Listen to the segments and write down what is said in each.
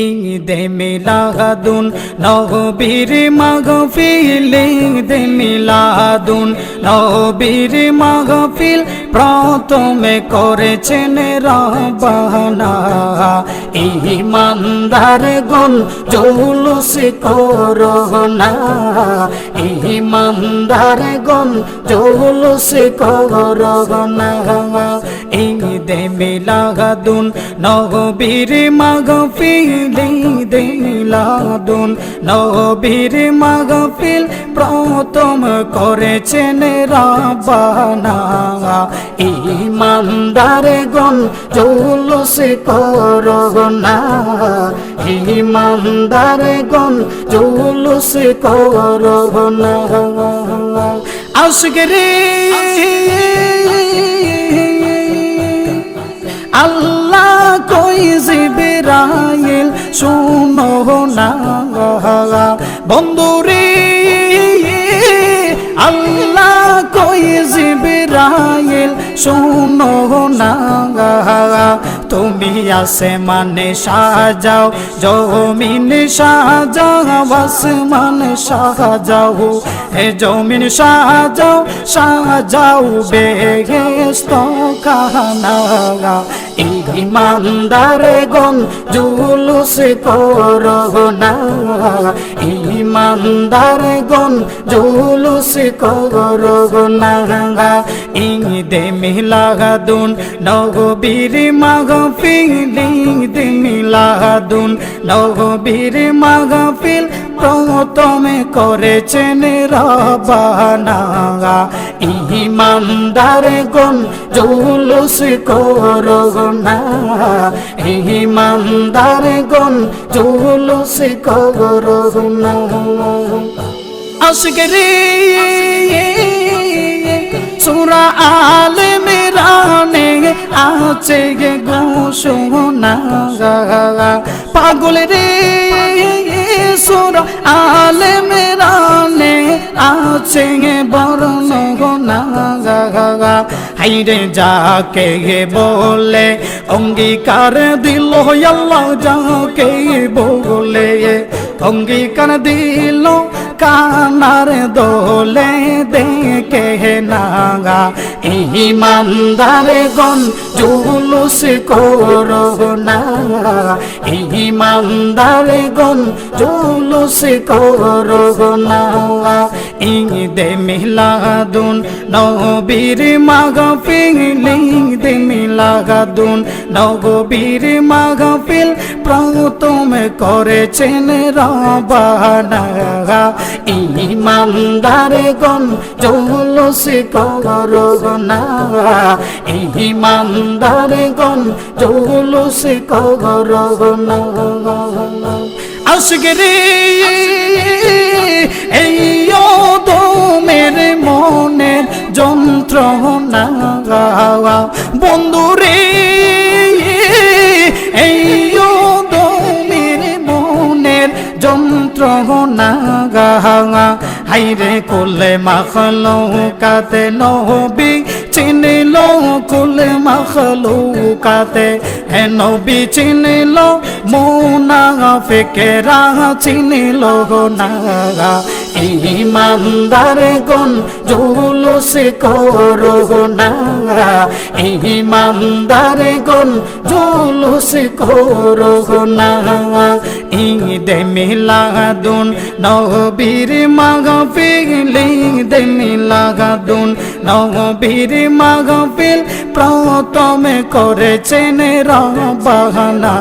ঈদে মিলাদুন নবীর মাগফিল ঈদে মিলাদুন নবীর মাগফিল প্রথমে করেছেন রবানা ইমানদার গুণ জৌলুস করোনা। ইমানদার গুণ জৌলুস করোনা। ঈদে মিলাদুন, নবীর মাগফিল, ঈদে মিলাদুন, নবীর মাগফিল প্রথম করেছেন রাবানা ইমানদার গণ, জৌলুস করোনা ইমানদার গণ, জৌলুস করোনা আশগরে আল্লাহ কই জিবরাইল, শুনো না। বন্ধুরে, আল্লাহ কই জিবরাইল শুনো না তুমি আসে মানে সাজাও জমিন সাজাও আসমান সাজাও হে জমিন সাজাও সাজাও বেহেস্ত কাহানা ইমানদার গন জুলুস করোনা ইমানদার গন জুলুস করোনা ঈদে মিলাদুন নবীর মাগফিল মিলাগাদুন নগবীর নবীর মাগফিল প্রথমে করেছেন রবানা ইমানদার গন জুলুস করোনা ইমানদার গন জুলুস করোনা আশগরে সুরা আলে মেরানে আছে গে গোসোনা পাগল রে সুরা আলে মেরানে আছে গে বরণ গোনা হাইরে যাকে বলে, অঙ্গীকার দিল আল্লাহ, যাকে বলে। অঙ্গীকার দিল কানার দোলে দেখে নাগা। ইমানদার গন জুলুস করোনা ইমানদার গন জুলুস করোনা ঈদে মিলাদুন, নবীর মাগফিল, ঈদে মিলাদুন নবীর মাগফিল প্রথমে করেছেন রবানা। ইমানদার গন জৌলুস করোনা ইমানদার গন জৌলুস করোনা আশগরে এই দমের মনের যন্ত্রণা। বন্ধুরে যন্ত্রণা গাহা হাইরে কোলে মাখলো কাতে নহবি চিনিল, কুলে মাখলো কাতে হে নবী চিনিল। মৌনা ফেকেরা চিনিল না ইমানদার গন জুলুস করোনা ইমানদার গন জুলুস করোনা ঈদে মিলাদুন, নবীর মাগফিল ঈদে মিলাদুন, নবীর মাগফিল প্রথমে করেছেন রবানা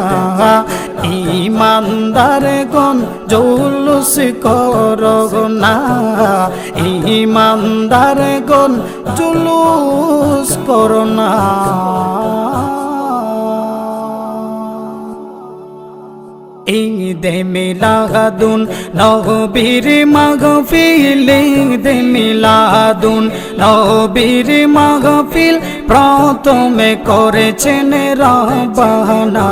ইমানদার গন জৌলুস করোনা ইমানদার গন জুলুস করোনা ঈদে মিলাদুন, নবীর মাগফিল ঈদে মিলাদুন, নবীর মাগফিল প্রথমে করেছেন রবানা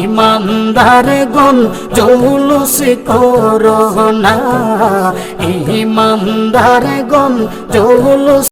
ইমানদার গুণ জৌলুস করোনা ইমানদার গুণ জৌলুস